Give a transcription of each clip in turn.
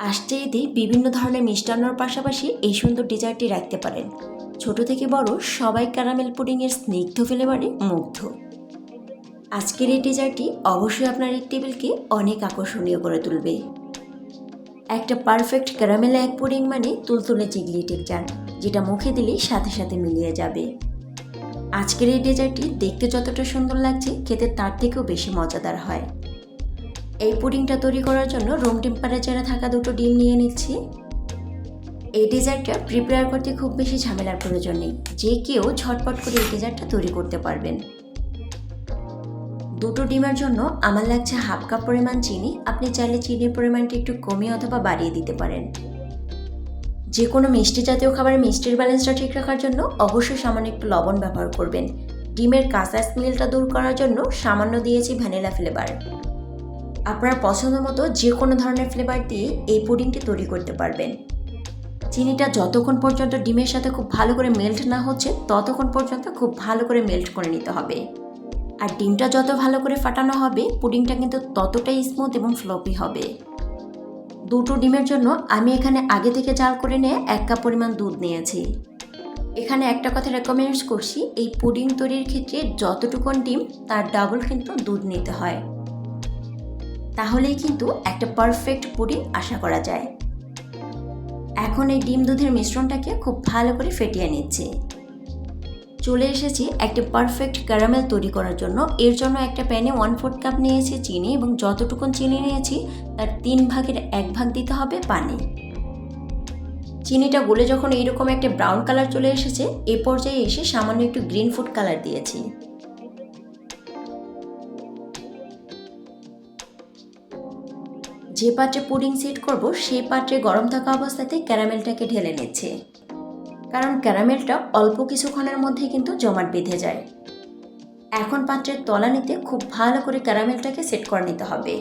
আসছে ঈদে বিভিন্ন ধরনের মিষ্টান্নর পাশাপাশি এই সুন্দর ডিজার্টটি রাখতে পারেন। ছোট থেকে বড় সবাই ক্যারামেল পুডিংয়ের স্নিগ্ধ ফ্লেভারে মুগ্ধ। আজকের এই ডেজার্টটি অবশ্যই আপনার এই টেবিলকে অনেক আকর্ষণীয় করে তুলবে। একটা পারফেক্ট ক্যারামেল এক পুডিং মানে তুলতুলে চিগলি টেকচার যেটা মুখে দিলেই সাথে সাথে মিলিয়ে যাবে। আজকের এই ডেজার্টটি দেখতে যতটা সুন্দর লাগছে, খেতে তার থেকেও বেশি মজাদার হয়। এই পুডিংটা তৈরি করার জন্য রুম টেম্পারেচারে থাকা দুটো ডিম নিয়ে নিচ্ছি। এই ডেজার্টটা প্রিপেয়ার করতে খুব বেশি ঝামেলার প্রয়োজন নেই। যে কেউ ঝটপট করে এই ডেজার্টটা তৈরি করতে পারবেন। দুটো ডিমের জন্য আমার লাগছে হাফ কাপ পরিমাণ চিনি। আপনি চাইলে চিনির পরিমাণটা একটু কমিয়ে অথবা বাড়িয়ে দিতে পারেন। যে কোনো মিষ্টি জাতীয় খাবারের মিষ্টির ব্যালেন্সটা ঠিক রাখার জন্য অবশ্যই সামান্য একটু লবণ ব্যবহার করবেন। ডিমের কাঁচা স্মেলটা দূর করার জন্য সামান্য দিয়েছি ভ্যানিলা ফ্লেভার আপনার পছন্দ মতো যে কোনো ধরনের ফ্লেভার দিয়ে এই পুডিংটি তৈরি করতে পারবেন। চিনিটা যতক্ষণ পর্যন্ত ডিমের সাথে খুব ভালো করে মেল্ট না হচ্ছে, ততক্ষণ পর্যন্ত খুব ভালো করে মেল্ট করে নিতে হবে। আর ডিমটা যত ভালো করে ফাটানো হবে, পুডিংটা কিন্তু ততটাই স্মুথ এবং ফ্লপি হবে। দুটো ডিমের জন্য আমি এখানে আগে থেকে জাল করে নিয়ে এক কাপ পরিমাণ দুধ নিয়েছি। এখানে একটা কথা রেকমেন্ড করছি, এই পুডিং তৈরির ক্ষেত্রে যতটুকুন ডিম, তার ডাবল কিন্তু দুধ নিতে হয়। তাহলেই কিন্তু একটা পারফেক্ট পুডিং আশা করা যায়। এখন এই ডিম দুধের মিশ্রণটাকে খুব ভালো করে ফেটিয়ে নিচ্ছি। চলে এসেছি একটা পারফেক্ট ক্যারামেল তৈরি করার জন্য। এর জন্য একটা প্যানে ওয়ান ফোর্থ কাপ নিয়েছি চিনি এবং যতটুকুন চিনি নিয়েছি, তার তিন ভাগের এক ভাগ দিতে হবে পানি। চিনিটা গলে যখন এইরকম একটা ব্রাউন কালার চলে এসেছে, এ পর্যায়ে এসে সামান্য একটু গ্রিন ফুড কালার দিয়েছি। যে পাত্রে পুডিং সেট করব, সেই পাত্রে গরম থাকা অবস্থাতে ক্যারামেলটাকে ঢেলে নিচ্ছে। কারণ ক্যারামেলটা অল্প কিছুক্ষণের মধ্যে কিন্তু জমাট বেঁধে যায়। এখন পাত্রের তলানিতে খুব ভালো করে ক্যারামেলটাকে সেট করে নিতে হবে।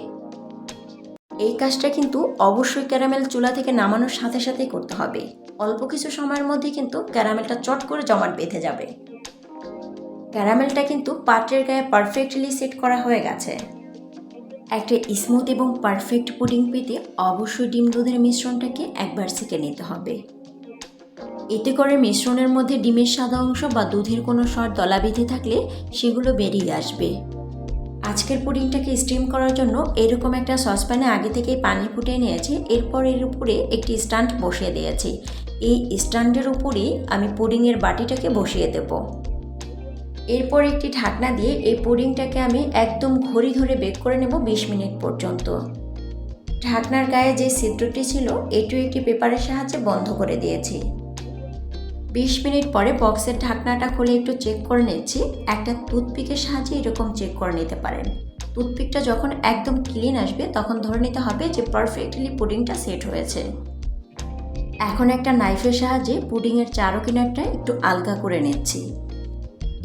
এই কাজটা কিন্তু অবশ্যই ক্যারামেল চুলা থেকে নামানোর সাথে সাথেই করতে হবে। অল্প কিছু সময়ের মধ্যে কিন্তু ক্যারামেলটা চট করে জমাট বেঁধে যাবে। ক্যারামেলটা কিন্তু পাত্রের গায়ে পারফেক্টলি সেট করা হয়ে গেছে। একটা স্মুথ এবং পারফেক্ট পুডিং পেতে অবশ্যই ডিম দুধের মিশ্রণটাকে একবার ছেঁকে নিতে হবে। এতে করে মিশ্রণের মধ্যে ডিমের সাদা অংশ বা দুধের কোনো স্বর দলা বেঁধে থাকলে সেগুলো বেরিয়ে আসবে। আজকের পুডিংটাকে স্টিম করার জন্য এরকম একটা সসপ্যানে আগে থেকেই পানি ফুটিয়ে নিয়েছি, এরপর এর উপরে একটি স্ট্যান্ড বসিয়ে দিয়েছি। এই স্ট্যান্ডের উপরেই আমি পুডিংয়ের বাটিটাকে বসিয়ে দেব। এরপর একটি ঢাকনা দিয়ে এই পুডিংটাকে আমি একদম ঘড়ি ধরে বেক করে নেব বিশ মিনিট পর্যন্ত। ঢাকনার গায়ে যে ছিদ্রটি ছিল, এটিও একটি পেপারের সাহায্যে বন্ধ করে দিয়েছি। বিশ মিনিট পরে বক্সের ঢাকনাটা খুলে একটু চেক করে নিচ্ছি। একটা টুথপিকের সাহায্যে এরকম চেক করে নিতে পারেন। টুথপিকটা যখন একদম ক্লিন আসবে, তখন ধরে নিতে হবে যে পারফেক্টলি পুডিংটা সেট হয়েছে। এখন একটা নাইফের সাহায্যে পুডিংয়ের চারো কিনারটা একটু আলগা করে নিচ্ছি।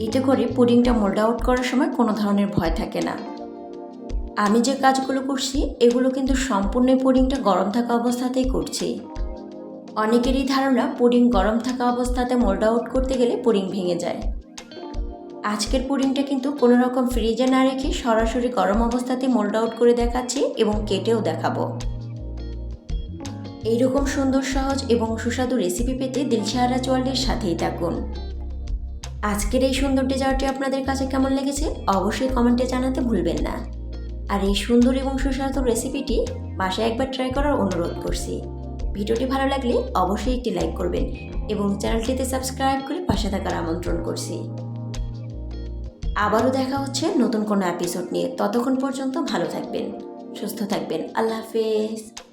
এতে করে পুডিংটা মোল্ড আউট করার সময় কোনো ধরনের ভয় থাকে না। আমি যে কাজগুলো করছি, এগুলো কিন্তু সম্পূর্ণ পুডিংটা গরম থাকা অবস্থাতেই করছি। অনেকেরই ধারণা পুডিং গরম থাকা অবস্থাতে মোল্ড আউট করতে গেলে পুডিং ভেঙে যায়। আজকের পুডিংটা কিন্তু কোনো রকম ফ্রিজে না রেখে সরাসরি গরম অবস্থাতে মোল্ড আউট করে দেখাচ্ছি এবং কেটেও দেখাবো। এইরকম সুন্দর, সহজ এবং সুস্বাদু রেসিপি পেতে দিলশাহারা চোয়ালের সাথেই থাকুন। আজকের এই সুন্দর ডেজার্টটি আপনাদের কাছে কেমন লেগেছে অবশ্যই কমেন্টে জানাতে ভুলবেন না। আর এই সুন্দর এবং সুস্বাদু রেসিপিটি বাসায় একবার ট্রাই করার অনুরোধ করছি। ভিডিওটি ভালো লাগলে অবশ্যই একটি লাইক করবেন এবং চ্যানেলটিতে সাবস্ক্রাইব করে পাশে থাকার আমন্ত্রণ করছি। আবারও দেখা হচ্ছে নতুন কোনো এপিসোড নিয়ে। ততক্ষণ পর্যন্ত ভালো থাকবেন, সুস্থ থাকবেন। আল্লাহ হাফেজ।